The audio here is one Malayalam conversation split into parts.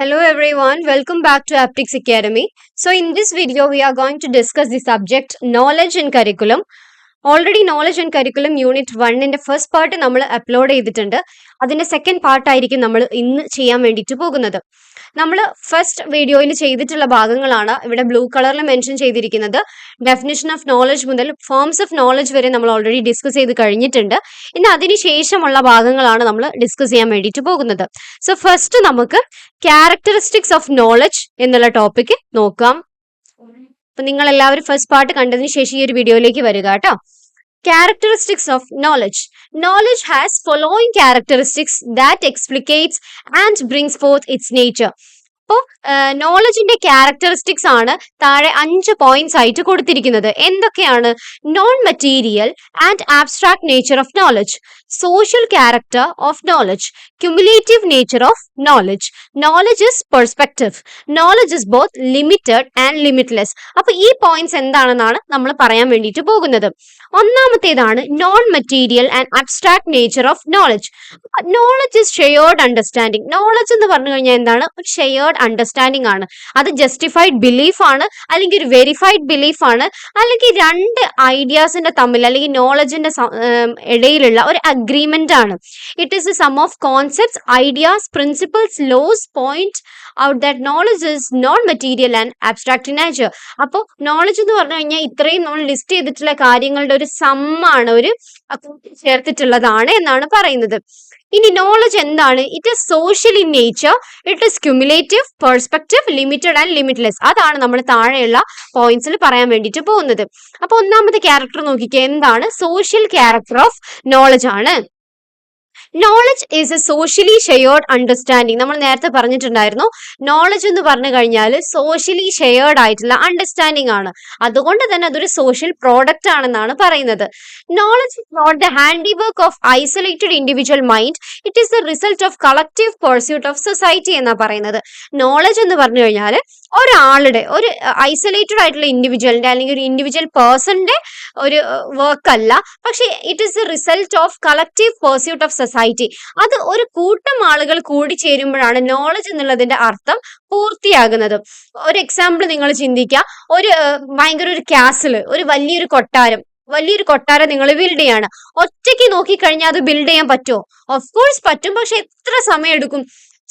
Hello everyone, welcome back to Aptics Academy. So in this video, we are going to discuss the subject knowledge and curriculum. Already knowledge and curriculum unit വണ്ണിന്റെ ഫസ്റ്റ് പാർട്ട് നമ്മൾ അപ്ലോഡ് ചെയ്തിട്ടുണ്ട് അതിന്റെ സെക്കൻഡ് പാർട്ടായിരിക്കും നമ്മൾ ഇന്ന് ചെയ്യാൻ വേണ്ടിയിട്ട് പോകുന്നത് നമ്മൾ ഫസ്റ്റ് വീഡിയോയിൽ ചെയ്തിട്ടുള്ള ഭാഗങ്ങളാണ് ഇവിടെ ബ്ലൂ കളറിൽ മെൻഷൻ ചെയ്തിരിക്കുന്നത്. ഡെഫിനിഷൻ ഓഫ് നോളജ് മുതൽ ഫോംസ് ഓഫ് നോളജ് വരെ നമ്മൾ ഓൾറെഡി ഡിസ്കസ് ചെയ്ത് കഴിഞ്ഞിട്ടുണ്ട്. ഇനി അതിനുശേഷമുള്ള ഭാഗങ്ങളാണ് നമ്മൾ ഡിസ്കസ് ചെയ്യാൻ വേണ്ടിയിട്ട് പോകുന്നത്. സോ ഫസ്റ്റ് നമുക്ക് ക്യാരക്ടറിസ്റ്റിക്സ് ഓഫ് നോളജ് എന്നുള്ള ടോപ്പിക് നോക്കാം. അപ്പൊ നിങ്ങൾ എല്ലാവരും ഫസ്റ്റ് പാർട്ട് കണ്ടതിന് ശേഷം ഈ ഒരു വീഡിയോയിലേക്ക് വരിക കേട്ടോ. Characteristics of knowledge. Knowledge has following characteristics that explicates and brings forth its nature. അപ്പോൾ നോളജിന്റെ ക്യാരക്ടറിസ്റ്റിക്സ് ആണ് താഴെ അഞ്ച് പോയിന്റ്സ് ആയിട്ട് കൊടുത്തിരിക്കുന്നത്. എന്തൊക്കെയാണ്? Non material and abstract nature of knowledge social character of knowledge cumulative nature of knowledge knowledge is perspective knowledge is both limited and limitless അപ്പൊ ഈ പോയിന്റ്സ് എന്താണെന്നാണ് നമ്മൾ പറയാൻ വേണ്ടിയിട്ട് പോകുന്നത്. ഒന്നാമത്തേതാണ് non material and abstract nature of knowledge knowledge is shared understanding knowledge എന്ന് പറഞ്ഞു കഴിഞ്ഞാൽ എന്താണ്? ഒരു ഷെയർഡ് അണ്ടർസ്റ്റാൻഡിങ് ആണ്. അത് ജസ്റ്റിഫൈഡ് ബിലീഫ് ആണ് അല്ലെങ്കിൽ ഒരു വെരിഫൈഡ് ബിലീഫ് ആണ് അല്ലെങ്കിൽ രണ്ട് ഐഡിയാസിന്റെ തമ്മിൽ അല്ലെങ്കിൽ നോളജിന്റെ ഇടയിലുള്ള ഒരു അഗ്രിമെന്റ് ആണ്. It is a sum of concepts ideas principles laws point out that knowledge is non material and abstract nature അപ്പോൾ നോളജ് എന്ന് പറഞ്ഞു കഴിഞ്ഞാൽ ഇത്രയും നമ്മൾ ലിസ്റ്റ് ചെയ്തിട്ടുള്ള കാര്യങ്ങളുടെ ഒരു സമ്മാണ് ഒരു ചേർത്തിട്ടുള്ളതാണ് എന്നാണ് പറയുന്നത്. ഇനി നോളജ് എന്താണ്? It is social in nature it is cumulative perspective limited and limitless അതാണ് നമ്മൾ താഴെയുള്ള പോയിന്റ്സിൽ പറയാൻ വേണ്ടിയിട്ട് പോകുന്നത്. അപ്പൊ ഒന്നാമത്തെ ക്യാരക്ടർ നോക്കിക്കുക എന്താണ്? സോഷ്യൽ ക്യാരക്ടർ ഓഫ് നോളജ് ആണ്. Knowledge is a socially shared understanding നമ്മൾ നേരത്തെ പറഞ്ഞിട്ടുണ്ടായിരുന്നു നോളജ് എന്ന് പറഞ്ഞു കഴിഞ്ഞാൽ സോഷ്യലി ഷെയർഡ് ആയിട്ടുള്ള അണ്ടർസ്റ്റാൻഡിങ് ആണ്. അതുകൊണ്ട് തന്നെ അതൊരു സോഷ്യൽ പ്രോഡക്റ്റ് ആണെന്നാണ് പറയുന്നത്. Knowledge is not the handiwork of isolated individual mind it is the result of collective pursuit of society എന്നാ പറയുന്നത്. നോളജ് എന്ന് പറഞ്ഞു കഴിഞ്ഞാൽ ഒരാളുടെ ഒരു ഐസൊലേറ്റഡ് ആയിട്ടുള്ള ഇൻഡിവിജ്വലിന്റെ അല്ലെങ്കിൽ ഒരു ഇൻഡിവിജ്വൽ പേഴ്സണിന്റെ ഒരു വർക്ക് അല്ല. പക്ഷേ it is the result of collective pursuit of society അത് ഒരു കൂട്ടം ആളുകൾ കൂടി ചേരുമ്പോഴാണ് നോളജ് എന്നുള്ളതിന്റെ അർത്ഥം പൂർത്തിയാകുന്നത്. ഒരു എക്സാമ്പിൾ നിങ്ങൾ ചിന്തിക്കുക. ഒരു ഭയങ്കര ഒരു ക്യാസിൽ ഒരു വലിയൊരു കൊട്ടാരം. വലിയൊരു കൊട്ടാരം നിങ്ങൾ ബിൽഡ് ചെയ്യാണ്. ഒറ്റയ്ക്ക് നോക്കിക്കഴിഞ്ഞാൽ അത് ബിൽഡ് ചെയ്യാൻ പറ്റുമോ? ഓഫ് കോഴ്സ് പറ്റും. പക്ഷെ എത്ര സമയം എടുക്കും?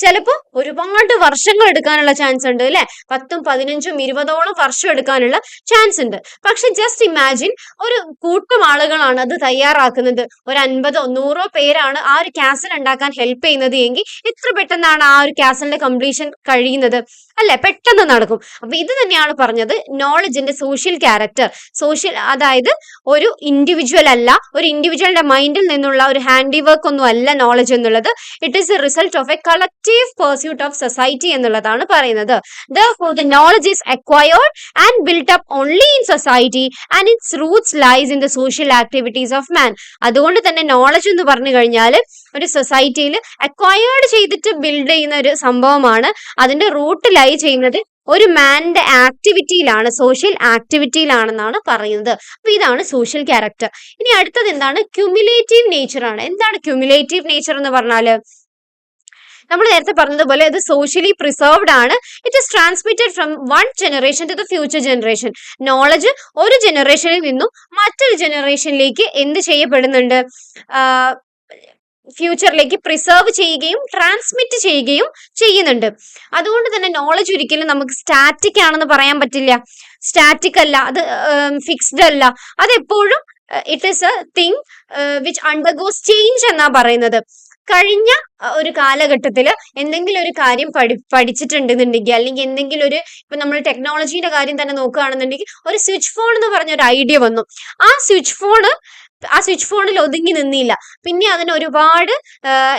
ചിലപ്പോൾ ഒരുപാട് വർഷങ്ങൾ എടുക്കാനുള്ള ചാൻസ് ഉണ്ട് അല്ലെ? പത്തും പതിനഞ്ചും ഇരുപതോളം വർഷം എടുക്കാനുള്ള ചാൻസ് ഉണ്ട്. പക്ഷെ ജസ്റ്റ് ഇമാജിൻ ഒരു കൂട്ടം ആളുകളാണ് അത് തയ്യാറാക്കുന്നത്. ഒരു അൻപതോ നൂറോ പേരാണ് ആ ഒരു ക്യാസൽ ഉണ്ടാക്കാൻ ഹെൽപ്പ് ചെയ്യുന്നത് എങ്കിൽ എത്ര പെട്ടെന്നാണ് ആ ഒരു ക്യാസലിന്റെ കംപ്ലീഷൻ കഴിയുന്നത്? അല്ലെ? പെട്ടെന്ന് നടക്കും. അപ്പൊ ഇത് തന്നെയാണ് പറഞ്ഞത് നോളജിന്റെ സോഷ്യൽ ക്യാരക്ടർ സോഷ്യൽ അതായത് ഒരു ഇൻഡിവിജ്വൽ അല്ല ഒരു ഇൻഡിവിജ്വലിന്റെ മൈൻഡിൽ നിന്നുള്ള ഒരു ഹാൻഡി വർക്ക് ഒന്നും അല്ല നോളജ് എന്നുള്ളത്. It is a result of a collective pursuit of society എന്നുള്ളതാണ് പറയുന്നത്. The the knowledge is acquired and build up only in society and its roots lies in the social activities of man അതുകൊണ്ട് തന്നെ നോളജ് എന്ന് പറഞ്ഞു കഴിഞ്ഞാൽ ഒരു സൊസൈറ്റിയിൽ അക്വയേർഡ് ചെയ്തിട്ട് ബിൽഡ് ചെയ്യുന്ന ഒരു സംഭവമാണ്. അതിന്റെ റൂട്ട് ലൈ ചെയ്യുന്നത് ഒരു മാന്റെ ആക്ടിവിറ്റിയിലാണ് സോഷ്യൽ ആക്ടിവിറ്റിയിലാണെന്നാണ് പറയുന്നത്. അപ്പൊ ഇതാണ് സോഷ്യൽ ക്യാരക്ടർ ഇനി അടുത്തത് എന്താണ്? ക്യുമുലേറ്റീവ് നേച്ചർ ആണ്. എന്താണ് ക്യുമുലേറ്റീവ് നേച്ചർ എന്ന് പറഞ്ഞാൽ നമ്മൾ നേരത്തെ പറഞ്ഞതുപോലെ ഇത് സോഷ്യലി പ്രിസർവ്ഡ് ആണ്. It is transmitted from one generation to the future generation knowledge ഒരു ജനറേഷനിൽ നിന്നും മറ്റൊരു ജനറേഷനിലേക്ക് എന്ത് ചെയ്യപ്പെടുന്നുണ്ട്? ഫ്യൂച്ചറിലേക്ക് പ്രിസർവ് ചെയ്യുകയും ട്രാൻസ്മിറ്റ് ചെയ്യുകയും ചെയ്യുന്നുണ്ട്. അതുകൊണ്ട് തന്നെ നോളജ് ഒരിക്കലും നമുക്ക് സ്റ്റാറ്റിക് ആണെന്ന് പറയാൻ പറ്റില്ല. സ്റ്റാറ്റിക് അല്ല അത് ഫിക്സ്ഡ് അല്ല. അത് എപ്പോഴും it is a thing which undergoes change എന്നാ പറയുന്നത്. കഴിഞ്ഞ ഒരു കാലഘട്ടത്തിൽ എന്തെങ്കിലും ഒരു കാര്യം പഠി പഠിച്ചിട്ടുണ്ടെന്നുണ്ടെങ്കിൽ അല്ലെങ്കിൽ എന്തെങ്കിലും ഒരു ഇപ്പൊ നമ്മൾ ടെക്നോളജിയുടെ കാര്യം തന്നെ നോക്കുകയാണെന്നുണ്ടെങ്കിൽ ഒരു സ്വിച്ച് ഫോൺ എന്ന് പറഞ്ഞ ഒരു ഐഡിയ വന്നു. ആ സ്വിച്ച് ഫോണ് ആ സ്വിച്ച് ഫോണിൽ ഒതുങ്ങി നിന്നില്ല. പിന്നെ അതിന് ഒരുപാട്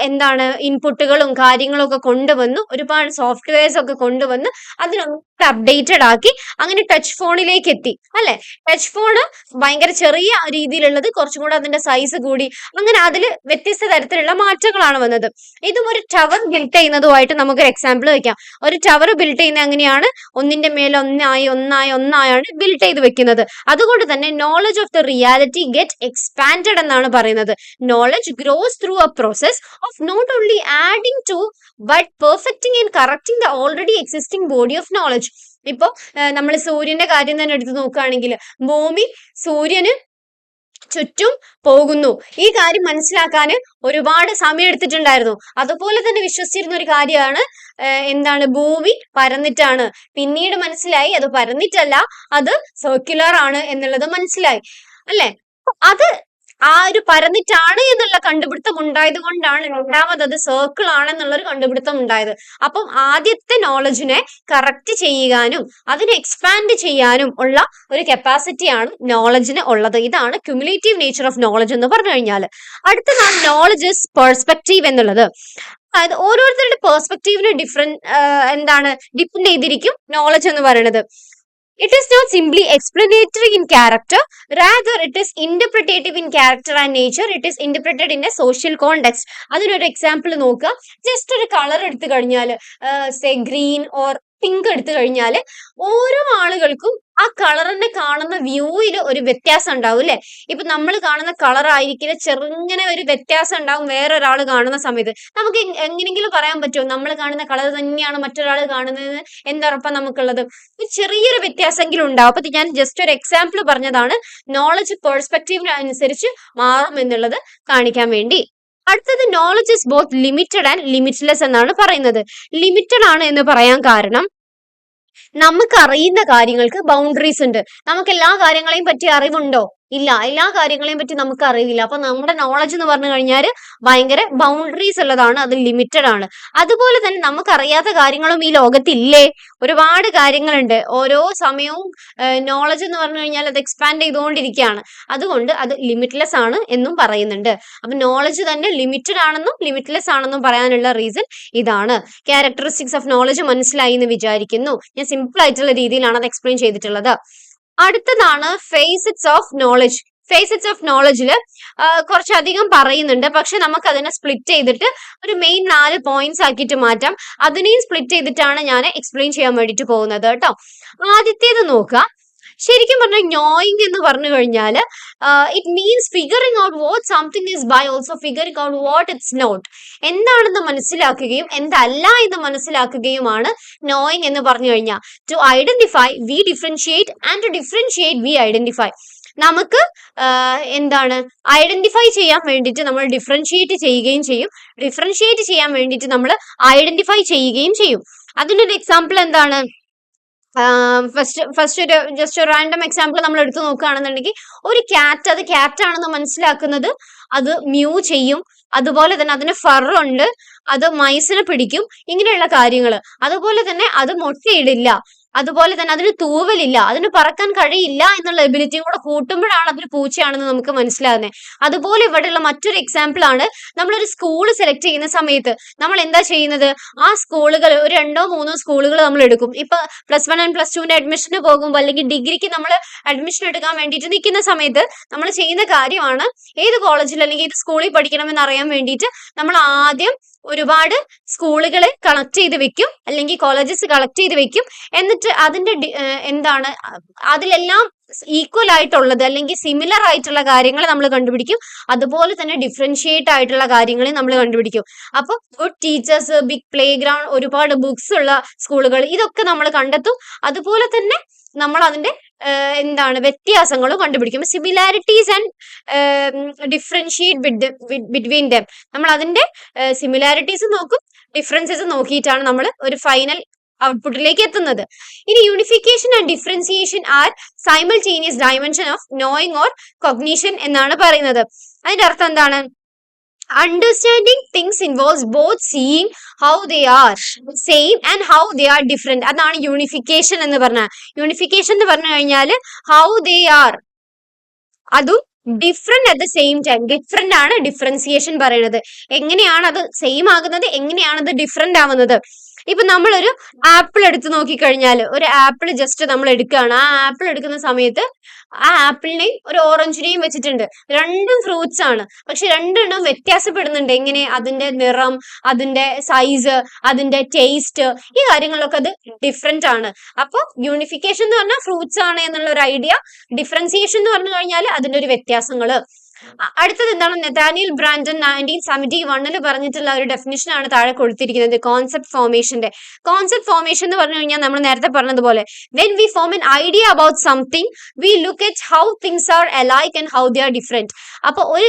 എന്താണ് ഇൻപുട്ടുകളും കാര്യങ്ങളും ഒക്കെ കൊണ്ടുവന്നു. ഒരുപാട് സോഫ്റ്റ്വെയർസ് ഒക്കെ കൊണ്ടുവന്ന് അതിനൊക്കെ അപ്ഡേറ്റഡ് ആക്കി അങ്ങനെ ടച്ച് ഫോണിലേക്ക് എത്തി. അല്ലെ? ടച്ച് ഫോണ് ഭയങ്കര ചെറിയ രീതിയിലുള്ളത് കുറച്ചും കൂടെ അതിന്റെ സൈസ് കൂടി. അങ്ങനെ അതിൽ വ്യത്യസ്ത തരത്തിലുള്ള മാറ്റങ്ങളാണ് വന്നത്. ഇതും ഒരു ടവർ ബിൽഡ് ചെയ്യുന്നതുമായിട്ട് നമുക്ക് ഒരു എക്സാമ്പിൾ വെക്കാം. ഒരു ടവർ ബിൽഡ് ചെയ്യുന്ന എങ്ങനെയാണ്? ഒന്നിന്റെ മേലെ ഒന്നായി ഒന്നായി ഒന്നായാണ് ബിൽഡ് ചെയ്ത് വെക്കുന്നത്. അതുകൊണ്ട് തന്നെ knowledge of the reality get ex expanded എന്നാണ് പറയുന്നത്. Knowledge grows through a process of not only adding to but perfecting and correcting the already existing body of knowledge ഇപ്പോൾ നമ്മൾ സൂര്യന്റെ കാര്യം തന്നെ എടുത്ത് നോക്കുകയാണെങ്കിൽ ഭൂമി സൂര്യന് ചുറ്റും പോകുന്നു. ഈ കാര്യം മനസ്സിലാക്കാൻ ഒരുപാട് സമയം എടുത്തിട്ടുണ്ടായിരുന്നു. അതുപോലെ തന്നെ വിശ്വസിച്ചിരുന്ന ഒരു കാര്യമാണ് എന്താണ്? ഭൂമി പരന്നിട്ടാണ്. പിന്നീട് മനസ്സിലായി അത് പരന്നിട്ടല്ല അത് സർക്കുലർ ആണ് എന്നുള്ളത് മനസ്സിലായി. അല്ലെ? അത് ആ ഒരു പരന്നിട്ടാണ് എന്നുള്ള കണ്ടുപിടുത്തം ഉണ്ടായത് കൊണ്ടാണ് രണ്ടാമത് അത് സർക്കിൾ ആണെന്നുള്ള ഒരു കണ്ടുപിടുത്തം ഉണ്ടായത്. അപ്പം ആദ്യത്തെ നോളജിനെ കറക്റ്റ് ചെയ്യാനും അതിനെ എക്സ്പാൻഡ് ചെയ്യാനും ഉള്ള ഒരു കപ്പാസിറ്റിയാണ് നോളജിന് ഉള്ളത്. ഇതാണ് ക്യുമുലേറ്റീവ് നേച്ചർ ഓഫ് നോളജ് എന്ന് പറഞ്ഞു കഴിഞ്ഞാൽ അടുത്തതാണ് നോളജ് പെർസ്പെക്റ്റീവ് എന്നുള്ളത്. അതായത് ഓരോരുത്തരുടെ പെർസ്പെക്റ്റീവിന് ഡിഫറെന്റ് എന്താണ് ഡിപ്പെൻഡ് ചെയ്തിരിക്കും നോളജ് എന്ന് പറയുന്നത്. It is not simply explanatory in character rather it is interpretative in character and nature it is interpreted in a social context അതിനൊരു എക്സാമ്പിൾ നോക്കുക ജസ്റ്റ് ഒരു കളർ എടുത്തു കഴിഞ്ഞാൽ സേ ഗ്രീൻ ഓർ പിങ്ക് എടുത്തു കഴിഞ്ഞാൽ ഓരോ ആളുകൾക്കും ആ കളറിനെ കാണുന്ന വ്യൂവിൽ ഒരു വ്യത്യാസം ഉണ്ടാവും അല്ലെ ഇപ്പൊ നമ്മൾ കാണുന്ന കളർ ആയിരിക്കില്ല ചെറുങ്ങനെ ഒരു വ്യത്യാസം ഉണ്ടാവും വേറൊരാൾ കാണുന്ന സമയത്ത്. നമുക്ക് എങ്ങനെങ്കിലും പറയാൻ പറ്റുമോ? നമ്മൾ കാണുന്ന കളർ തന്നെയാണ് മറ്റൊരാൾ കാണുന്നത് എന്തുറപ്പാ നമുക്കുള്ളത്. ചെറിയൊരു വ്യത്യാസമെങ്കിലും ഉണ്ടാവും. അപ്പൊ ഞാൻ ജസ്റ്റ് ഒരു എക്സാമ്പിൾ പറഞ്ഞതാണ്. നോളജ് പെർസ്പെക്റ്റീവിന് അനുസരിച്ച് മാറും എന്നുള്ളത് കാണിക്കാൻ വേണ്ടി. അടുത്തത് knowledge is both limited and limitless എന്നാണ് പറയുന്നത്. ലിമിറ്റഡ് ആണ് എന്ന് പറയാൻ കാരണം നമുക്ക് അറിയുന്ന കാര്യങ്ങൾക്ക് ബൗണ്ടറീസ് ഉണ്ട്. നമുക്ക് എല്ലാ കാര്യങ്ങളെയും പറ്റി അറിവുണ്ടോ? ഇല്ല എല്ലാ കാര്യങ്ങളെയും പറ്റി നമുക്ക് അറിയില്ല അപ്പൊ നമ്മുടെ നോളജ് എന്ന് പറഞ്ഞു കഴിഞ്ഞാൽ ഭയങ്കര ബൗണ്ടറീസ് ഉള്ളതാണ് അത് ലിമിറ്റഡ് ആണ്. അതുപോലെ തന്നെ നമുക്കറിയാത്ത കാര്യങ്ങളും ഈ ലോകത്തില്ലേ? ഒരുപാട് കാര്യങ്ങളുണ്ട്. ഓരോ സമയവും നോളജ് എന്ന് പറഞ്ഞു കഴിഞ്ഞാൽ അത് എക്സ്പാൻഡ് ചെയ്തുകൊണ്ടിരിക്കുകയാണ്. അതുകൊണ്ട് അത് ലിമിറ്റ്ലെസ് ആണ് എന്നും പറയുന്നുണ്ട്. അപ്പൊ നോളജ് തന്നെ ലിമിറ്റഡ് ആണെന്നും ലിമിറ്റ്ലെസ് ആണെന്നും പറയാനുള്ള റീസൺ ഇതാണ്. ക്യാരക്ടറിസ്റ്റിക്സ് ഓഫ് നോളജ് മനസ്സിലായി എന്ന് വിചാരിക്കുന്നു. ഞാൻ സിമ്പിൾ ആയിട്ടുള്ള രീതിയിലാണ് അത് എക്സ്പ്ലെയിൻ ചെയ്തിട്ടുള്ളത്. അടുത്തതാണ് facets of knowledge facets of നോളജിൽ കുറച്ചധികം പറയുന്നുണ്ട്. പക്ഷെ നമുക്ക് അതിനെ സ്പ്ലിറ്റ് ചെയ്തിട്ട് ഒരു മെയിൻ നാല് പോയിന്റ്സ് ആക്കിയിട്ട് മാറ്റാം. അതിനെയും സ്പ്ലിറ്റ് ചെയ്തിട്ടാണ് ഞാൻ എക്സ്പ്ലെയിൻ ചെയ്യാൻ വേണ്ടിയിട്ട് പോകുന്നത് കേട്ടോ. ആദ്യത്തേത് നോക്കുക. ശരിക്കും പറഞ്ഞാൽ നോയിങ് എന്ന് പറഞ്ഞു കഴിഞ്ഞാൽ it means figuring out what something is by also figuring out what it's not എന്താണെന്ന് മനസ്സിലാക്കുകയും എന്തല്ല എന്ന് മനസ്സിലാക്കുകയുമാണ് നോയിങ് എന്ന് പറഞ്ഞു കഴിഞ്ഞാൽ to identify we differentiate and to differentiate we identify നമുക്ക് എന്താണ് ഐഡന്റിഫൈ ചെയ്യാൻ വേണ്ടിയിട്ട് നമ്മൾ ഡിഫറൻഷിയേറ്റ് ചെയ്യുകയും ചെയ്യും. ഡിഫറൻഷിയേറ്റ് ചെയ്യാൻ വേണ്ടിയിട്ട് നമ്മൾ ഐഡന്റിഫൈ ചെയ്യുകയും ചെയ്യും. അതിനൊരു എക്സാമ്പിൾ എന്താണ്? ഫസ്റ്റ് ഫസ്റ്റ് ഒരു ജസ്റ്റ് ഒരു റാൻഡം എക്സാമ്പിൾ നമ്മൾ എടുത്തു നോക്കുകയാണെന്നുണ്ടെങ്കിൽ ഒരു ക്യാറ്റ് അത് ക്യാറ്റ് ആണെന്ന് മനസ്സിലാക്കുന്നത് അത് മ്യൂ ചെയ്യും അതുപോലെ തന്നെ അതിന് ഫറുണ്ട് അത് മൈസിനെ പിടിക്കും ഇങ്ങനെയുള്ള കാര്യങ്ങൾ അതുപോലെ തന്നെ അത് മുട്ടയിടില്ല. അതുപോലെ തന്നെ അതിന് തൂവലില്ല അതിന് പറക്കാൻ കഴിയില്ല എന്നുള്ള എബിലിറ്റിയും കൂടെ കൂട്ടുമ്പോഴാണ് അതൊരു പൂച്ചയാണെന്ന് നമുക്ക് മനസ്സിലാകുന്നത്. അതുപോലെ ഇവിടെയുള്ള മറ്റൊരു എക്സാമ്പിൾ ആണ് നമ്മളൊരു സ്കൂൾ സെലക്ട് ചെയ്യുന്ന സമയത്ത് നമ്മൾ എന്താ ചെയ്യുന്നത്? ആ സ്കൂളുകൾ ഒരു രണ്ടോ മൂന്നോ സ്കൂളുകൾ നമ്മൾ എടുക്കും. ഇപ്പൊ പ്ലസ് വൺ ആൻഡ് പ്ലസ് ടുവിന്റെ അഡ്മിഷന് പോകുമ്പോൾ അല്ലെങ്കിൽ ഡിഗ്രിക്ക് നമ്മൾ അഡ്മിഷൻ എടുക്കാൻ വേണ്ടിയിട്ട് നിൽക്കുന്ന സമയത്ത് നമ്മൾ ചെയ്യുന്ന കാര്യമാണ് ഏത് കോളേജിൽ അല്ലെങ്കിൽ ഏത് സ്കൂളിൽ പഠിക്കണമെന്ന് അറിയാൻ വേണ്ടിയിട്ട് നമ്മൾ ആദ്യം ഒരുപാട് സ്കൂളുകളെ കളക്ട് ചെയ്ത് വെക്കും. അല്ലെങ്കിൽ കോളേജസ് കളക്ട് ചെയ്ത് വെക്കും. എന്നിട്ട് അതിന്റെ എന്താണ് അതിലെല്ലാം ഈക്വൽ ആയിട്ടുള്ളത് അല്ലെങ്കിൽ സിമിലർ ആയിട്ടുള്ള കാര്യങ്ങൾ നമ്മൾ കണ്ടുപിടിക്കും. അതുപോലെ തന്നെ ഡിഫറൻഷിയേറ്റ് ആയിട്ടുള്ള കാര്യങ്ങൾ നമ്മൾ കണ്ടുപിടിക്കും. അപ്പോൾ good teachers big playground ഒരുപാട് ബുക്സ് ഉള്ള സ്കൂളുകൾ ഇതൊക്കെ നമ്മൾ കണ്ടെത്തും. അതുപോലെ തന്നെ നമ്മൾ അതിന്റെ എന്താണ് വ്യത്യാസങ്ങൾ കണ്ടുപിടിക്കും. Similarities and differentiate between them നമ്മൾ അതിന്റെ സിമിലാരിറ്റീസ് നോക്കും ഡിഫറൻസസ് നോക്കിയിട്ടാണ് നമ്മൾ ഒരു ഫൈനൽ ഔട്ട്പുട്ടിലേക്ക് എത്തുന്നത്. ഇനി unification and differentiation are simultaneous dimension of knowing or cognition എന്നാണ് പറയുന്നത്. അതിന്റെ അർത്ഥം എന്താണ്? Understanding things involves both seeing how they are same and how they are different അതാണ് യൂണിഫിക്കേഷൻ എന്ന് പറഞ്ഞാൽ യൂണിഫിക്കേഷൻ എന്ന് പറഞ്ഞു കഴിഞ്ഞാൽ ഹൗ ദേ ആർ അതും different at the same time different ആണ് ഡിഫറൻസിയേഷൻ പറയുന്നത്. എങ്ങനെയാണ് അത് സെയിം ആകുന്നത്? എങ്ങനെയാണ് അത് ഡിഫറെന്റ് ആവുന്നത്? ഇപ്പൊ നമ്മളൊരു ആപ്പിൾ എടുത്ത് നോക്കിക്കഴിഞ്ഞാൽ ഒരു ആപ്പിൾ ജസ്റ്റ് നമ്മൾ എടുക്കുകയാണ് ആ ആപ്പിൾ എടുക്കുന്ന സമയത്ത് ആ ആപ്പിളിനെയും ഒരു ഓറഞ്ചിനെയും വെച്ചിട്ടുണ്ട്. രണ്ടും ഫ്രൂട്ട്സ് ആണ്. പക്ഷെ രണ്ടെണ്ണം വ്യത്യാസപ്പെടുന്നുണ്ട്. എങ്ങനെ? അതിന്റെ നിറം അതിന്റെ സൈസ് അതിന്റെ ടേസ്റ്റ് ഈ കാര്യങ്ങളൊക്കെ അത് ഡിഫറെന്റ് ആണ്. അപ്പോൾ യൂണിഫിക്കേഷൻ എന്ന് പറഞ്ഞാൽ ഫ്രൂട്ട്സ് ആണ് എന്നുള്ള ഒരു ഐഡിയ ഡിഫറൻസിയേഷൻ എന്ന് പറഞ്ഞു കഴിഞ്ഞാൽ അതിന്റെ ഒരു വ്യത്യാസങ്ങൾ. അടുത്തത് എന്താണ്? നെതാനിയൽ ബ്രാൻഡൻ നയന്റീൻ സെവന്റി വണ്ണിൽ പറഞ്ഞിട്ടുള്ള ഒരു ഡെഫിനിഷൻ ആണ് താഴെ കൊടുത്തിരിക്കുന്നത് കോൺസെപ്റ്റ് ഫോർമേഷന്റെ കോൺസെപ്റ്റ് ഫോർമേഷൻ എന്ന് പറഞ്ഞു കഴിഞ്ഞാൽ നമ്മൾ നേരത്തെ പറഞ്ഞതുപോലെ when we form an idea about something we look at how things are alike and how they are different അപ്പൊ ഒരു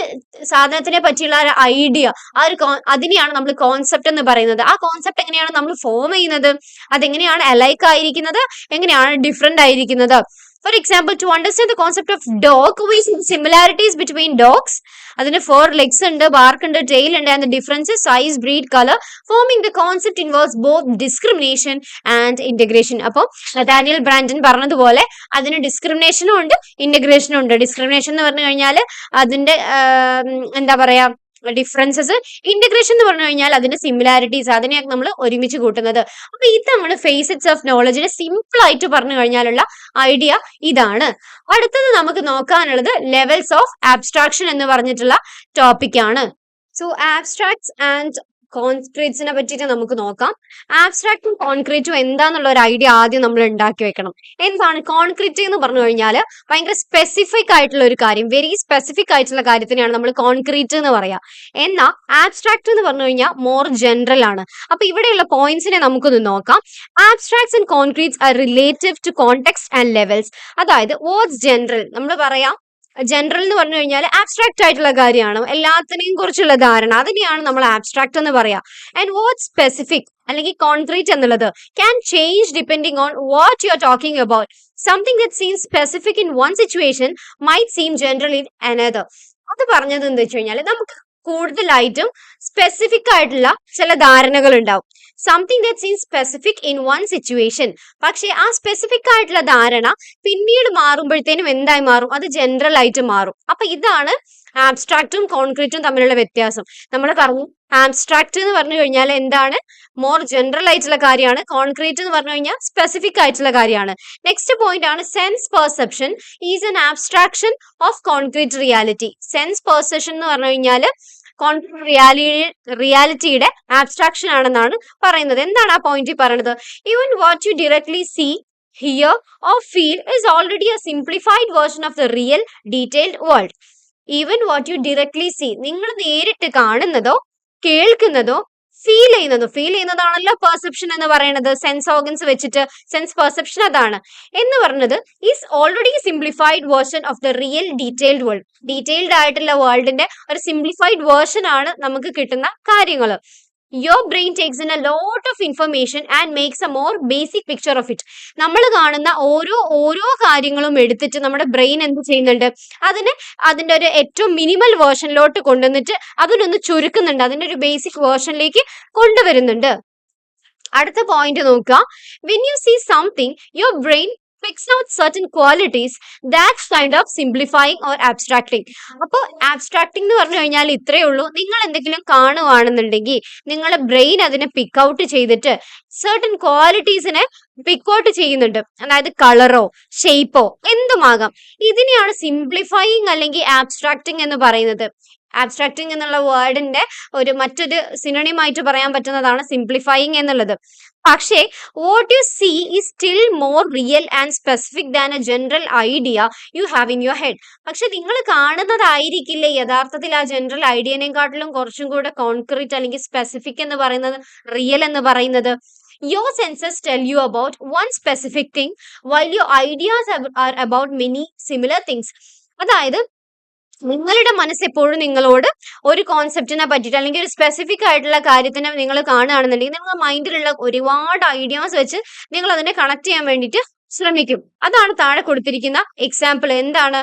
സാധനത്തിനെ പറ്റിയുള്ള ഒരു ഐഡിയ ആ ഒരു അതിനെയാണ് നമ്മൾ കോൺസെപ്റ്റ് എന്ന് പറയുന്നത്. ആ കോൺസെപ്റ്റ് എങ്ങനെയാണ് നമ്മൾ ഫോം ചെയ്യുന്നത്? അതെങ്ങനെയാണ് അലൈക്ക് ആയിരിക്കുന്നത്? എങ്ങനെയാണ് ഡിഫറെന്റ് ആയിരിക്കുന്നത്? For example to understand the concept of dog we similarities between dogs അതിന് ഫോർ ലെഗ്സ് ഉണ്ട് ബാർക്ക് ഉണ്ട് ടെയിൽ ഉണ്ട് and differences size breed colour forming the concept involves both discrimination and integration അപ്പോൾ ഡാനിയൽ ബ്രാൻഡൻ പറഞ്ഞതുപോലെ അതിന് ഡിസ്ക്രിമിനേഷനും ഉണ്ട് ഇന്റഗ്രേഷനും ഉണ്ട്. ഡിസ്ക്രിമിനേഷൻ എന്ന് പറഞ്ഞു കഴിഞ്ഞാൽ അതിന്റെ ആം, എന്താ പറയാ ഡിഫറൻസസ് ഇന്റഗ്രേഷൻ എന്ന് പറഞ്ഞു കഴിഞ്ഞാൽ അതിന്റെ സിമിലാരിറ്റീസ് അതിനെയാണ് നമ്മൾ ഒരുമിച്ച് കൂട്ടുന്നത്. അപ്പൊ ഇതാണ് ഫേസിറ്റ്സ് ഓഫ് നോളജിനെ സിമ്പിൾ ആയിട്ട് പറഞ്ഞു കഴിഞ്ഞാലുള്ള ഐഡിയ ഇതാണ്. അടുത്തത് നമുക്ക് നോക്കാനുള്ളത് ലെവൽസ് ഓഫ് ആബ്സ്ട്രാക്ഷൻ എന്ന് പറഞ്ഞിട്ടുള്ള ടോപ്പിക് ആണ്. സോ ആബ്സ്ട്രാക്ട്സ് ആൻഡ് കോൺക്രീറ്റ്സിനെ പറ്റിയിട്ട് നമുക്ക് നോക്കാം. ആബ്സ്ട്രാക്റ്റും കോൺക്രീറ്റും എന്താന്നുള്ള ഒരു ഐഡിയ ആദ്യം നമ്മൾ ഉണ്ടാക്കി വെക്കണം. എന്താണ് കോൺക്രീറ്റ് എന്ന് പറഞ്ഞു കഴിഞ്ഞാൽ ഭയങ്കര സ്പെസിഫിക് ആയിട്ടുള്ള ഒരു കാര്യം വെരി സ്പെസിഫിക് ആയിട്ടുള്ള കാര്യത്തിനെയാണ് നമ്മൾ കോൺക്രീറ്റ് എന്ന് പറയാ. എന്നാൽ ആബ്സ്ട്രാക്ട് എന്ന് പറഞ്ഞു കഴിഞ്ഞാൽ മോർ ജനറൽ ആണ്. അപ്പൊ ഇവിടെയുള്ള പോയിന്റ്സിനെ നമുക്കൊന്ന് നോക്കാം. Abstracts and concretes are relative to context and levels അതായത് വാട്ട്സ് ജനറൽ നമ്മൾ പറയാം ജനറൽ എന്ന് പറഞ്ഞു കഴിഞ്ഞാൽ ആബ്സ്ട്രാക്ട് ആയിട്ടുള്ള കാര്യമാണ്. എല്ലാത്തിനെയും കുറിച്ചുള്ള ധാരണ. അതിനെയാണ് നമ്മൾ ആബ്സ്ട്രാക്ട് എന്ന് പറയാ. ആൻഡ് വാട്ട് സ്പെസിഫിക് അല്ലെങ്കിൽ കോൺക്രീറ്റ് എന്നുള്ളത് can change depending on what you are talking about something that seem specific in one situation might seem general in another അത് പറഞ്ഞത് എന്താ വെച്ച് കഴിഞ്ഞാൽ നമുക്ക് കൂടുതലായിട്ടും സ്പെസിഫിക് ആയിട്ടുള്ള ചില ധാരണകൾ ഉണ്ടാവും. Something that's in specific in one situation പക്ഷേ ആ സ്പെസിഫിക് ആയിട്ടുള്ള ധാരണ പിന്നീട് മാറുമ്പോഴത്തേനും എന്തായി മാറും? അത് ജനറൽ ആയിട്ട് മാറും. അപ്പൊ ഇതാണ് ആബ്സ്ട്രാക്റ്റും കോൺക്രീറ്റും തമ്മിലുള്ള വ്യത്യാസം. നമ്മൾ പറഞ്ഞു ആബ്സ്ട്രാക്ട് എന്ന് പറഞ്ഞു കഴിഞ്ഞാൽ എന്താണ്? മോർ ജനറൽ ആയിട്ടുള്ള കാര്യമാണ്. കോൺക്രീറ്റ് എന്ന് പറഞ്ഞു കഴിഞ്ഞാൽ സ്പെസിഫിക് ആയിട്ടുള്ള കാര്യമാണ്. നെക്സ്റ്റ് പോയിന്റ് ആണ് sense perception is an abstraction of concrete reality sense perception എന്ന് പറഞ്ഞു കഴിഞ്ഞാൽ കോൺക്രീറ്റ് റിയാലിറ്റി റിയാലിറ്റിയുടെ ആബ്സ്ട്രാക്ഷൻ ആണെന്നാണ് പറയുന്നത്. എന്താണ് ആ പോയിന്റ് പറയുന്നത്? Even what you directly see hear or feel is already a simplified version of the real detailed world even what you directly see നിങ്ങൾ നേരിട്ട് കാണുന്നതോ കേൾക്കുന്നതോ ഫീൽ ചെയ്യുന്നത്. ഫീൽ ചെയ്യുന്നതാണല്ലോ പെർസെപ്ഷൻ എന്ന് പറയുന്നത്. സെൻസ് ഓർഗൻസ് വെച്ചിട്ട് സെൻസ് പെർസെപ്ഷൻ അതാണ്. എന്ന് പറഞ്ഞത് is already simplified version of the real detailed world detailed ആയിട്ടുള്ള വേൾഡിന്റെ ഒരു സിംപ്ലിഫൈഡ് വേർഷൻ ആണ് നമുക്ക് കിട്ടുന്ന കാര്യങ്ങൾ your brain takes in a lot of information and makes a more basic picture of it നമ്മൾ കാണുന്ന ഓരോ ഓരോ കാര്യങ്ങളും എടുത്തിട്ട് നമ്മുടെ ബ്രെയിൻ എന്ത് ചെയ്യുന്നുണ്ട്? അതിന് അതിന്റെ ഒരു ഏറ്റവും മിനിമൽ വേർഷനിലോട്ട് കൊണ്ടുവന്നിട്ട് അതിനൊന്ന് ചുരുക്കുന്നുണ്ട്. അതിന്റെ ഒരു ബേസിക് വേർഷനിലേക്ക് കൊണ്ടുവരുന്നുണ്ട്. അടുത്ത പോയിന്റ് നോക്കുക. When you see something your brain picks out certain qualities that's kind of simplifying or abstracting അപ്പോൾ ആബ്സ്ട്രാക്ടിങ് എന്ന് പറഞ്ഞു കഴിഞ്ഞാൽ ഇത്രയേ ഉള്ളൂ. നിങ്ങൾ എന്തെങ്കിലും കാണുവാണെന്നുണ്ടെങ്കിൽ നിങ്ങളുടെ ബ്രെയിൻ അതിനെ പിക്ക് ഔട്ട് ചെയ്തിട്ട് സർട്ടൻ ക്വാളിറ്റീസിനെ പിക്ക് ഔട്ട് ചെയ്യുന്നുണ്ട്. അതായത് കളറോ ഷേപ്പോ എന്തുമാകാം. ഇതിനെയാണ് സിംപ്ലിഫൈയിങ് അല്ലെങ്കിൽ ആബ്സ്ട്രാക്ടിങ് എന്ന് പറയുന്നത്. ആബ്സ്ട്രാക്ടിങ് എന്നുള്ള വേർഡിന്റെ ഒരു മറ്റൊരു സിനോണിം പറയാൻ പറ്റുന്നതാണ് സിംപ്ലിഫൈയിങ് എന്നുള്ളത്. പക്ഷേ what you see is still more real and specific than a general idea you have in your head പക്ഷെ നിങ്ങൾ കാണുന്നതായിരിക്കില്ല യഥാർത്ഥത്തിൽ ആ ജനറൽ ഐഡിയനെക്കാട്ടിലും കുറച്ചും കൂടെ കോൺക്രീറ്റ് അല്ലെങ്കിൽ സ്പെസിഫിക് എന്ന് പറയുന്നത് റിയൽ എന്ന് പറയുന്നത്? Your senses tell you about one specific thing while your ideas are about many similar things. അതായത് നിങ്ങളുടെ മനസ്സ് എപ്പോഴും നിങ്ങളോട് ഒരു കോൺസെപ്റ്റിനെ പറ്റിയിട്ട് അല്ലെങ്കിൽ ഒരു സ്പെസിഫിക് ആയിട്ടുള്ള കാര്യത്തിനെ നിങ്ങൾ കാണുകയാണെന്നുണ്ടെങ്കിൽ നിങ്ങളുടെ മൈൻഡിലുള്ള ഒരുപാട് ഐഡിയാസ് വെച്ച് നിങ്ങൾ അതിനെ കണക്ട് ചെയ്യാൻ വേണ്ടിയിട്ട് ശ്രമിക്കും. അതാണ് താഴെ കൊടുത്തിരിക്കുന്ന എക്സാമ്പിൾ എന്താണ്?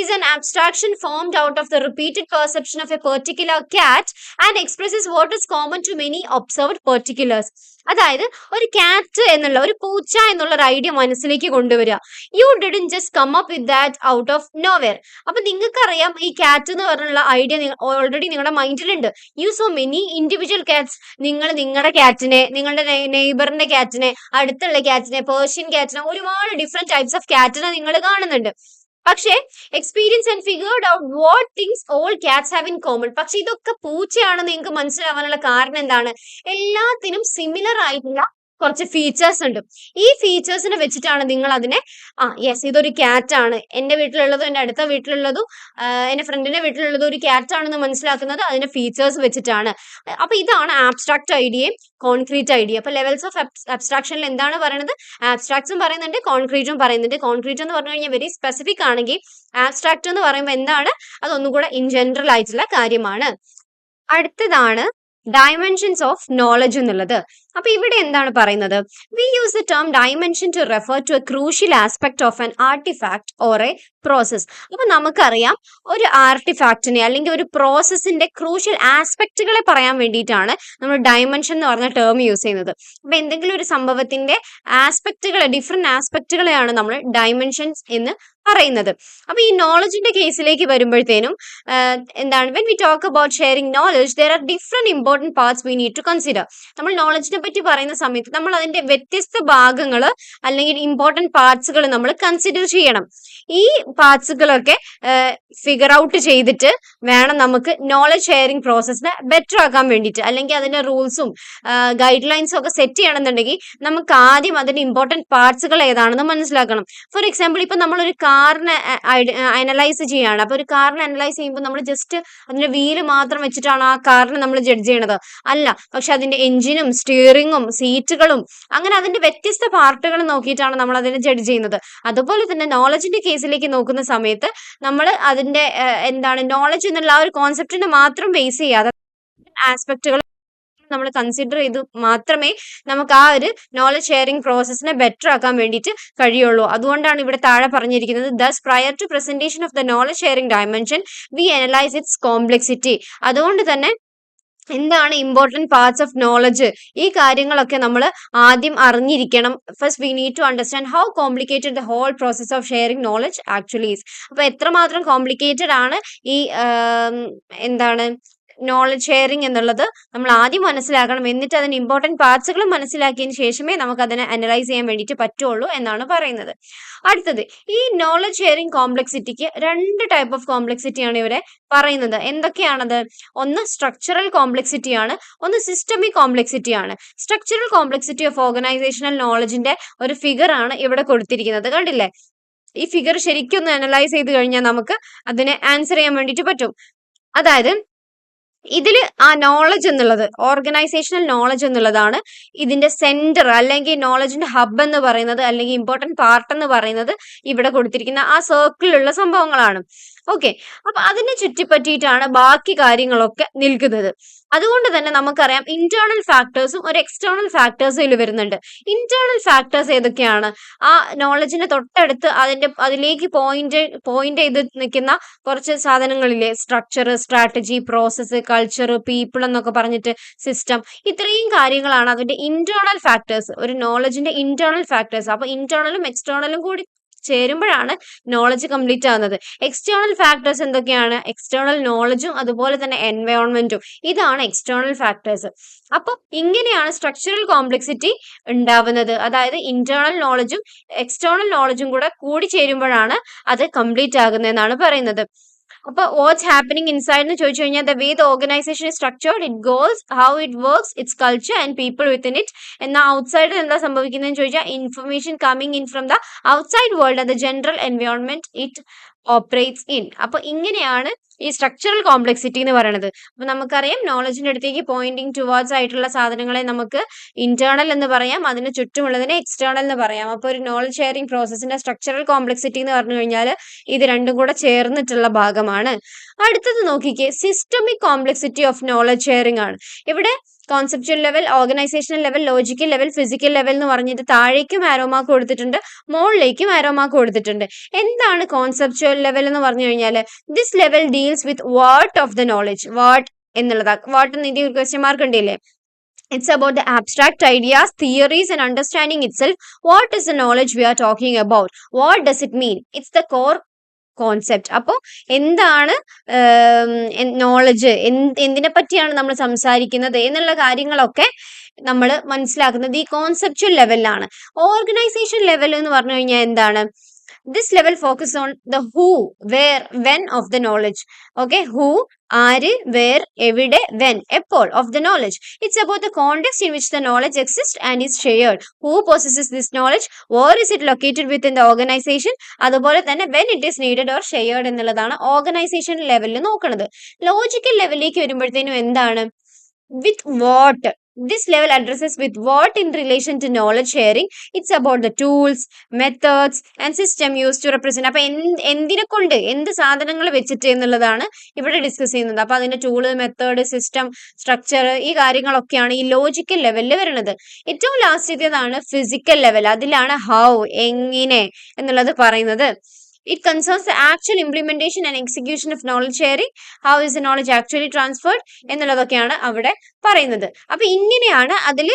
Is an abstraction formed out of the repeated perception of a particular cat and expresses what is common to many observed particulars അതായത് ഒരു കാറ്റ് എന്നുള്ള ഒരു പൂച്ച എന്നുള്ള ഒരു ഐഡിയ മനസ്സിലേക്ക് കൊണ്ടുവരിക. You didn't just come up with that out of nowhere അപ്പൊ നിങ്ങൾക്കറിയാം ഈ കാറ്റ് എന്ന് പറഞ്ഞുള്ള ഐഡിയ ഓൾറെഡി നിങ്ങളുടെ മൈൻഡിലുണ്ട് you saw many individual cats നിങ്ങൾ നിങ്ങളുടെ കാറ്റിനെ നിങ്ങളുടെ നെയ്ബറിന്റെ കാറ്റിനെ അടുത്തുള്ള കാറ്റിനെ പേർഷ്യൻ കാറ്റിനെ ഒരുപാട് ഡിഫറെന്റ് ടൈപ്സ് ഓഫ് കാറ്റിനെ നിങ്ങൾ കാണുന്നുണ്ട്. പക്ഷേ experience and figured out what things all cats have in common പക്ഷെ ഇതൊക്കെ പൂച്ചയാണെന്ന് നിങ്ങൾക്ക് മനസ്സിലാവാനുള്ള കാരണം എന്താണ്? എല്ലാത്തിനും സിമിലർ ആയിട്ടുള്ള കുറച്ച് ഫീച്ചേഴ്സ് ഉണ്ട്. ഈ ഫീച്ചേഴ്സിനെ വെച്ചിട്ടാണ് നിങ്ങൾ അതിനെ ആ യെസ് ഇതൊരു ക്യാറ്റ് ആണ്. എന്റെ വീട്ടിലുള്ളതും എന്റെ അടുത്ത വീട്ടിലുള്ളതും എന്റെ ഫ്രണ്ടിന്റെ വീട്ടിലുള്ളതും ഒരു ക്യാറ്റ് ആണെന്ന് മനസ്സിലാക്കുന്നത് അതിന്റെ ഫീച്ചേഴ്സ് വെച്ചിട്ടാണ്. അപ്പൊ ഇതാണ് ആബ്സ്ട്രാക്ട് ഐഡിയയും കോൺക്രീറ്റ് ഐഡിയ അപ്പൊ ലെവൽസ് ഓഫ് അബ്സ്ട്രാക്ഷനിൽ എന്താണ് പറയുന്നത് ആബ്സ്ട്രാക്ട്സും പറയുന്നുണ്ട് കോൺക്രീറ്റും പറയുന്നുണ്ട്. കോൺക്രീറ്റ് എന്ന് പറഞ്ഞു കഴിഞ്ഞാൽ വെരി സ്പെസിഫിക് ആണെങ്കിൽ ആബ്സ്ട്രാക്ട് എന്ന് പറയുമ്പോൾ എന്താണ്? അതൊന്നും കൂടെ ഇൻ ജനറൽ ആയിട്ടുള്ള കാര്യമാണ്. അടുത്തതാണ് ഡയമെൻഷൻസ് ഓഫ് നോളജ് എന്നുള്ളത്. അപ്പൊ ഇവിടെ എന്താണ് പറയുന്നത്? We use the term dimension to refer to a crucial aspect of an artifact or a process അപ്പൊ നമുക്കറിയാം ഒരു ആർട്ടിഫാക്റ്റിനെ അല്ലെങ്കിൽ ഒരു പ്രോസസ്സിന്റെ ക്രൂഷ്യൽ ആസ്പെക്റ്റുകളെ പറയാൻ വേണ്ടിയിട്ടാണ് നമ്മൾ ഡയമെൻഷൻ എന്ന് പറഞ്ഞ ടേം യൂസ് ചെയ്യുന്നത്. അപ്പൊ എന്തെങ്കിലും ഒരു സംഭവത്തിന്റെ ആസ്പെക്റ്റുകളെ ഡിഫറെന്റ് ആസ്പെക്റ്റുകളെയാണ് നമ്മൾ ഡയമെൻഷൻസ് എന്ന് പറയുന്നത്. അപ്പൊ ഈ നോളജിന്റെ കേസിലേക്ക് വരുമ്പോഴത്തേനും എന്താണ് when we talk about sharing knowledge there are different important parts we need to consider നമ്മൾ നോളജിനെ പറ്റി പറയുന്ന സമയത്ത് നമ്മൾ അതിന്റെ വ്യത്യസ്ത ഭാഗങ്ങൾ അല്ലെങ്കിൽ ഇമ്പോർട്ടന്റ് പാർട്സുകൾ നമ്മൾ കൺസിഡർ ചെയ്യണം. ഈ പാർട്സുകളൊക്കെ ഫിഗർ ഔട്ട് ചെയ്തിട്ട് വേണം നമുക്ക് നോളജ് ഷെയറിംഗ് പ്രോസസ്സിനെ ബെറ്റർ ആക്കാൻ വേണ്ടിയിട്ട്. അല്ലെങ്കിൽ അതിന്റെ റൂൾസും ഗൈഡ് ലൈൻസും ഒക്കെ സെറ്റ് ചെയ്യണമെന്നുണ്ടെങ്കിൽ നമുക്ക് ആദ്യം അതിന്റെ ഇമ്പോർട്ടന്റ് പാർട്സുകൾ ഏതാണെന്ന് മനസ്സിലാക്കണം. ഫോർ എക്സാമ്പിൾ ഇപ്പൊ നമ്മളൊരു കാറിനെ അനലൈസ് ചെയ്യാണ്. അപ്പൊ ഒരു കാറിനെ അനലൈസ് ചെയ്യുമ്പോൾ നമ്മൾ ജസ്റ്റ് അതിന്റെ വീൽ മാത്രം വെച്ചിട്ടാണ് ആ കാറിനെ നമ്മൾ ജഡ്ജ് ചെയ്യണത്. അല്ല പക്ഷെ അതിന്റെ എഞ്ചിനും സ്റ്റിയറിങ്ങും സീറ്റുകളും അങ്ങനെ അതിന്റെ വ്യത്യസ്ത പാർട്ടുകൾ നോക്കിയിട്ടാണ് നമ്മൾ അതിനെ ജഡ്ജ് ചെയ്യുന്നത്. അതുപോലെ തന്നെ നോളജിന്റെ കേസിലേക്ക് നോക്കുന്ന സമയത്ത് നമ്മൾ അതിന്റെ എന്താണ് നോളജ് എന്നുള്ള ആ ഒരു കോൺസെപ്റ്റിനെ മാത്രം ബേസ് ചെയ്യാതെ ആസ്പെക്റ്റുകൾ നമ്മൾ കൺസിഡർ ചെയ്ത് മാത്രമേ നമുക്ക് ആ ഒരു നോളജ് ഷെയറിംഗ് പ്രോസസ്സിനെ ബെറ്റർ ആക്കാൻ വേണ്ടിയിട്ട് കഴിയുള്ളൂ. അതുകൊണ്ടാണ് ഇവിടെ താഴെ പറഞ്ഞിരിക്കുന്നത് thus prior to presentation of the knowledge sharing dimension we analyse its complexity അതുകൊണ്ട് തന്നെ എന്താണ് ഇമ്പോർട്ടന്റ് പാർട്സ് ഓഫ് നോളജ് ഈ കാര്യങ്ങളൊക്കെ നമ്മൾ ആദ്യം അറിഞ്ഞിരിക്കണം. First we need to understand how complicated the whole process of sharing knowledge actually is അപ്പോൾ എത്രമാത്രം കോംപ്ലിക്കേറ്റഡ് ആണ് ഈ എന്താണ് നോളജ് ഷെയറിംഗ് എന്നുള്ളത് നമ്മൾ ആദ്യം മനസ്സിലാക്കണം. എന്നിട്ട് അതിന് ഇമ്പോർട്ടന്റ് പാർട്സുകൾ മനസ്സിലാക്കിയതിന് ശേഷമേ നമുക്ക് അതിനെ അനലൈസ് ചെയ്യാൻ വേണ്ടിയിട്ട് പറ്റുള്ളൂ എന്നാണ് പറയുന്നത്. അടുത്തത് ഈ നോളജ് ഷെയറിംഗ് കോംപ്ലക്സിറ്റിക്ക് രണ്ട് ടൈപ്പ് ഓഫ് കോംപ്ലക്സിറ്റിയാണ് ഇവിടെ പറയുന്നത്. എന്തൊക്കെയാണത്? ഒന്ന് സ്ട്രക്ചറൽ കോംപ്ലക്സിറ്റി ആണ് ഒന്ന് സിസ്റ്റമിക് കോംപ്ലക്സിറ്റി ആണ്. സ്ട്രക്ചറൽ കോംപ്ലക്സിറ്റി ഓഫ് ഓർഗനൈസേഷണൽ നോളജിന്റെ ഒരു ഫിഗർ ആണ് ഇവിടെ കൊടുത്തിരിക്കുന്നത്. കണ്ടില്ലേ? ഈ ഫിഗർ ശരിക്കും ഒന്ന് അനലൈസ് ചെയ്ത് കഴിഞ്ഞാൽ നമുക്ക് അതിനെ ആൻസർ ചെയ്യാൻ വേണ്ടിയിട്ട് പറ്റും. അതായത് ഇതിൽ ആ നോളജ് എന്നുള്ളത് ഓർഗനൈസേഷണൽ നോളജ് എന്നുള്ളതാണ് ഇതിന്റെ സെന്റർ അല്ലെങ്കിൽ നോളജിന്റെ ഹബ് എന്ന് പറയുന്നത് അല്ലെങ്കിൽ ഇമ്പോർട്ടന്റ് പാർട്ട് എന്ന് പറയുന്നത് ഇവിടെ കൊടുത്തിരിക്കുന്ന ആ സർക്കിളിലുള്ള സംഭവങ്ങളാണ്. ഓക്കെ. അപ്പൊ അതിനെ ചുറ്റിപ്പറ്റിയിട്ടാണ് ബാക്കി കാര്യങ്ങളൊക്കെ നിൽക്കുന്നത്. അതുകൊണ്ട് തന്നെ നമുക്കറിയാം ഇന്റേണൽ ഫാക്ടേഴ്സും ഒരു എക്സ്റ്റേണൽ ഫാക്ടേഴ്സും ഇതിൽ വരുന്നുണ്ട്. ഇന്റേണൽ ഫാക്ടേഴ്സ് ഏതൊക്കെയാണ്? ആ നോളജിന്റെ തൊട്ടടുത്ത് അതിന്റെ അതിലേക്ക് പോയിന്റ് പോയിന്റ് ചെയ്ത് നിൽക്കുന്ന കുറച്ച് സാധനങ്ങളില്ലേ? Structure strategy process culture people എന്നൊക്കെ പറഞ്ഞിട്ട് സിസ്റ്റം ഇത്രയും കാര്യങ്ങളാണ് അതിന്റെ ഇന്റേണൽ ഫാക്ടേഴ്സ് ഒരു നോളജിന്റെ ഇന്റേണൽ ഫാക്ടേഴ്സ് അപ്പൊ ഇന്റേണലും എക്സ്റ്റേണലും കൂടി ചേരുമ്പോഴാണ് നോളജ് കംപ്ലീറ്റ് ആവുന്നത്. എക്സ്റ്റേണൽ ഫാക്ടേഴ്സ് എന്തൊക്കെയാണ്? എക്സ്റ്റേണൽ നോളജും അതുപോലെ തന്നെ എൻവയോൺമെന്റും ഇതാണ് എക്സ്റ്റേണൽ ഫാക്ടേഴ്സ് അപ്പൊ ഇങ്ങനെയാണ് സ്ട്രക്ചറൽ കോംപ്ലക്സിറ്റി ഉണ്ടാവുന്നത്. അതായത് ഇന്റേണൽ നോളജും എക്സ്റ്റേണൽ നോളജും കൂടെ കൂടി ചേരുമ്പോഴാണ് അത് കംപ്ലീറ്റ് ആകുന്നതെന്നാണ് പറയുന്നത്. അപ്പൊ വാട്ട്സ് ഹാപ്പനിങ് ഇൻസൈഡ് എന്ന് ചോദിച്ചു കഴിഞ്ഞാൽ the way the organisation structured it goals how it works its culture and people within it എന്നാൽ ഔട്ട്സൈഡിൽ എന്താ സംഭവിക്കുന്നതെന്ന് ചോദിച്ചാൽ information coming in from the outside world the general environment it operates in അപ്പൊ ഇങ്ങനെയാണ് ഈ സ്ട്രക്ചറൽ കോംപ്ലക്സിറ്റി എന്ന് പറയുന്നത് അപ്പൊ നമുക്കറിയാം നോളജിന്റെ അടുത്തേക്ക് പോയിന്റിങ് ടുവേർഡ്സ് ആയിട്ടുള്ള സാധനങ്ങളെ നമുക്ക് ഇന്റേണൽ എന്ന് പറയാം അതിന് ചുറ്റുമുള്ളതിനെ എക്സ്റ്റേണൽ എന്ന് പറയാം. അപ്പൊ ഒരു നോളജ് ഷെയറിംഗ് പ്രോസസ്സിന്റെ സ്ട്രക്ചറൽ കോംപ്ലക്സിറ്റി എന്ന് പറഞ്ഞു കഴിഞ്ഞാൽ ഇത് രണ്ടും കൂടെ ചേർന്നിട്ടുള്ള ഭാഗമാണ്. അടുത്തത് നോക്കിക്കേ systemic complexity of knowledge sharing ആണ്. ഇവിടെ conceptual level organisational level logical level physical level എന്ന് പറഞ്ഞിട്ട് താഴേക്കും ആരോ മാർക്ക് കൊടുത്തിട്ടുണ്ട് മുകളിലേക്കും ആരോ മാർക്ക് കൊടുത്തിട്ടുണ്ട് എന്താണ് കോൺസെപ്ച്വൽ ലെവൽ എന്ന് പറഞ്ഞു കഴിഞ്ഞാൽ this level deals with what of the knowledge what എന്നുള്ളതാ വാട്ട് എന്ന് ഇതിൽ ക്വസ്റ്റ്യൻ മാർക്ക് ഉണ്ടല്ലേ It's about the abstract ideas, theories, and understanding itself. What is the knowledge we are talking about? What does it mean? It's the core concept അപ്പോൾ എന്താണ് നോളജ് എന്തിനെ പറ്റിയാണ് നമ്മൾ സംസാരിക്കുന്നത് എന്നുള്ള കാര്യങ്ങളൊക്കെ നമ്മൾ മനസ്സിലാക്കുന്നത് ഈ കോൺസെപ്ച്വൽ ലെവലിലാണ് ഓർഗനൈസേഷൻ ലെവൽ എന്ന് പറഞ്ഞു കഴിഞ്ഞാൽ എന്താണ്? This level focus on the who where when of the knowledge okay who ആര് വേർ എവിടെ വെൻ എപ്പോൾ of the knowledge it's about the context in which the knowledge exist and is shared who possesses this knowledge or is it located within the organisation അതുപോലെ തന്നെ when it is needed or shared എന്നുള്ളതാണ് ഓർഗനൈസേഷൻ ലെവലിൽ നോക്കുന്നത് ലോജിക്കൽ ലെവലിലേക്ക് വരുമ്പോഴത്തേനും എന്താണ്? വിത്ത് what? This level addresses with what in relation to knowledge sharing? It's about the tools methods and system used to represent. അപ്പൊ എന്ത് എന്തിനെ കൊണ്ട് എന്ത് സാധനങ്ങൾ വെച്ചിട്ട് എന്നുള്ളതാണ് ഇവിടെ ഡിസ്കസ് ചെയ്യുന്നത്. അപ്പൊ അതിന്റെ ടൂൾ മെത്തേഡ് സിസ്റ്റം സ്ട്രക്ചർ ഈ കാര്യങ്ങളൊക്കെയാണ് ഈ ലോജിക്കൽ ലെവലിൽ വരുന്നത്. ഏറ്റവും ലാസ്റ്റ് ലാസ്റ്റത്തേതാണ് ഫിസിക്കൽ ലെവൽ അതിലാണ് ഹൗ എങ്ങനെ എന്നുള്ളത് പറയുന്നത്. It concerns the actual implementation and execution of knowledge sharing. How is the knowledge actually transferred എന്നുള്ളതൊക്കെയാണ് അവിടെ പറയുന്നത് അപ്പൊ ഇങ്ങനെയാണ് അതിൽ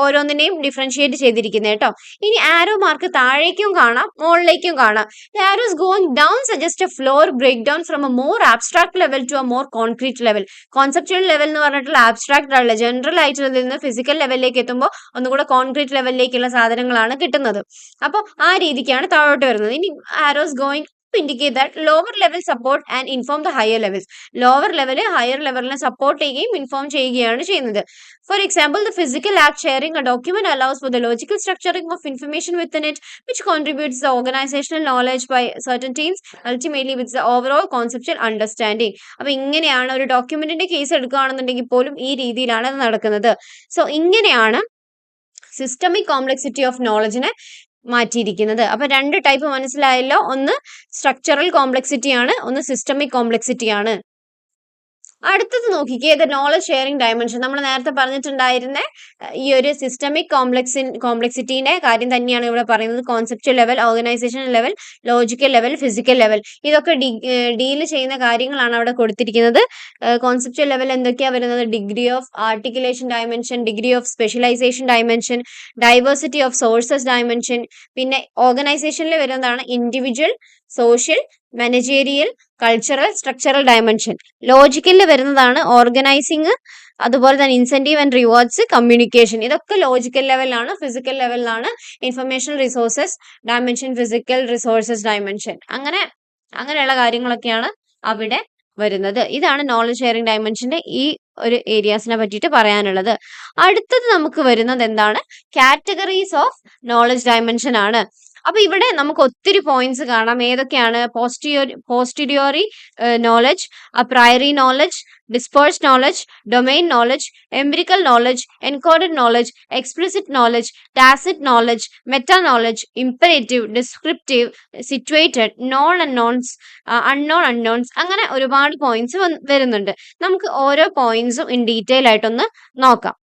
ഓരോന്നിനെയും ഡിഫറൻഷിയേറ്റ് ചെയ്തിരിക്കുന്നത് കേട്ടോ ഇനി ആരോ മാർക്ക് താഴേക്കും കാണാം മുകളിലേക്കും കാണാം. Arrows going down suggest a flow break down from a more abstract level to a more concrete level conceptual level എന്ന് പറഞ്ഞിട്ടുള്ള ആബ്സ്ട്രാക്ട് അല്ല ജനറൽ ആയിട്ടുള്ളതിൽ നിന്ന് ഫിസിക്കൽ ലെവലിലേക്ക് എത്തുമ്പോൾ ഒന്നുകൂടെ കോൺക്രീറ്റ് ലെവലിലേക്കുള്ള സാധനങ്ങളാണ് കിട്ടുന്നത്. അപ്പോൾ ആ രീതിക്കാണ് താഴോട്ട് വരുന്നത്. ഇനി arrows going indicate that lower level support and inform the higher levels lower level higher ലെവലിനെ സപ്പോർട്ട് ചെയ്യുകയും ഇൻഫോം ചെയ്യുകയാണ് ചെയ്യുന്നത്. For example the physical act sharing a document allows for the logical structuring of information within it which contributes the organisational knowledge by certain teams ultimately with the overall conceptual understanding അപ്പൊ ഇങ്ങനെയാണ് ഒരു ഡോക്യുമെന്റിന്റെ കേസ് എടുക്കുകയാണെന്നുണ്ടെങ്കിൽ പോലും ഈ രീതിയിലാണ് അത് നടക്കുന്നത്. സോ ഇങ്ങനെയാണ് സിസ്റ്റമിക് കോംപ്ലക്സിറ്റി ഓഫ് നോളജിനെ മാറ്റിയിരിക്കുന്നത്. അപ്പൊ രണ്ട് ടൈപ്പ് മനസ്സിലായല്ലോ. ഒന്ന് സ്ട്രക്ചറൽ കോംപ്ലക്സിറ്റി ആണ് ഒന്ന് സിസ്റ്റമിക് കോംപ്ലക്സിറ്റി ആണ്. അടുത്തത് നോക്കിക്കേ ഇത് നോളജ് ഷെയറിംഗ് ഡയമെൻഷൻ നമ്മൾ നേരത്തെ പറഞ്ഞിട്ടുണ്ടായിരുന്ന ഈ ഒരു സിസ്റ്റമിക് കോംപ്ലക്സിൻ കോംപ്ലക്സിറ്റീന്റെ കാര്യം തന്നെയാണ് ഇവിടെ പറയുന്നത്. Concept level organisation level logical level physical level ഇതൊക്കെ ഡീൽ ചെയ്യുന്ന കാര്യങ്ങളാണ് അവിടെ കൊടുത്തിരിക്കുന്നത്. കോൺസെപ്റ്റ് ലെവൽ എന്തൊക്കെയാണ് വരുന്നത്? Degree of articulation dimension degree of specialisation dimension diversity of sources dimension പിന്നെ ഓർഗനൈസേഷനിൽ വരുന്നതാണ് individual social managerial cultural structural dimension ലോജിക്കലിൽ വരുന്നതാണ് ഓർഗനൈസിങ് അതുപോലെ തന്നെ ഇൻസെന്റീവ് ആൻഡ് റിവാർഡ്സ് കമ്മ്യൂണിക്കേഷൻ ഇതൊക്കെ ലോജിക്കൽ ലെവലിലാണ് ഫിസിക്കൽ ലെവലിലാണ് information resources dimension physical resources dimension അങ്ങനെ അങ്ങനെയുള്ള കാര്യങ്ങളൊക്കെയാണ് അവിടെ വരുന്നത്. ഇതാണ് നോളജ് ഷെയറിംഗ് ഡയമെൻഷന്റെ ഈ ഒരു ഏരിയാസിനെ പറ്റിയിട്ട് പറയാനുള്ളത്. അടുത്തത് നമുക്ക് വരുന്നത് എന്താണ്? കാറ്റഗറീസ് ഓഫ് നോളജ് ഡയമെൻഷൻ ആണ്. അപ്പൊ ഇവിടെ നമുക്ക് ഒത്തിരി പോയിന്റ്സ് കാണാം. ഏതൊക്കെയാണ്? Posterior posteriori knowledge priori knowledge disperse knowledge domain knowledge empirical knowledge encoded knowledge explicit knowledge tacit knowledge meta knowledge imperative descriptive situated known unknowns unknown unknowns അങ്ങനെ ഒരുപാട് പോയിന്റ്സ് വരുന്നുണ്ട്. നമുക്ക് ഓരോ പോയിന്റ്സും ഇൻ ഡീറ്റെയിൽ ആയിട്ടൊന്ന് നോക്കാം.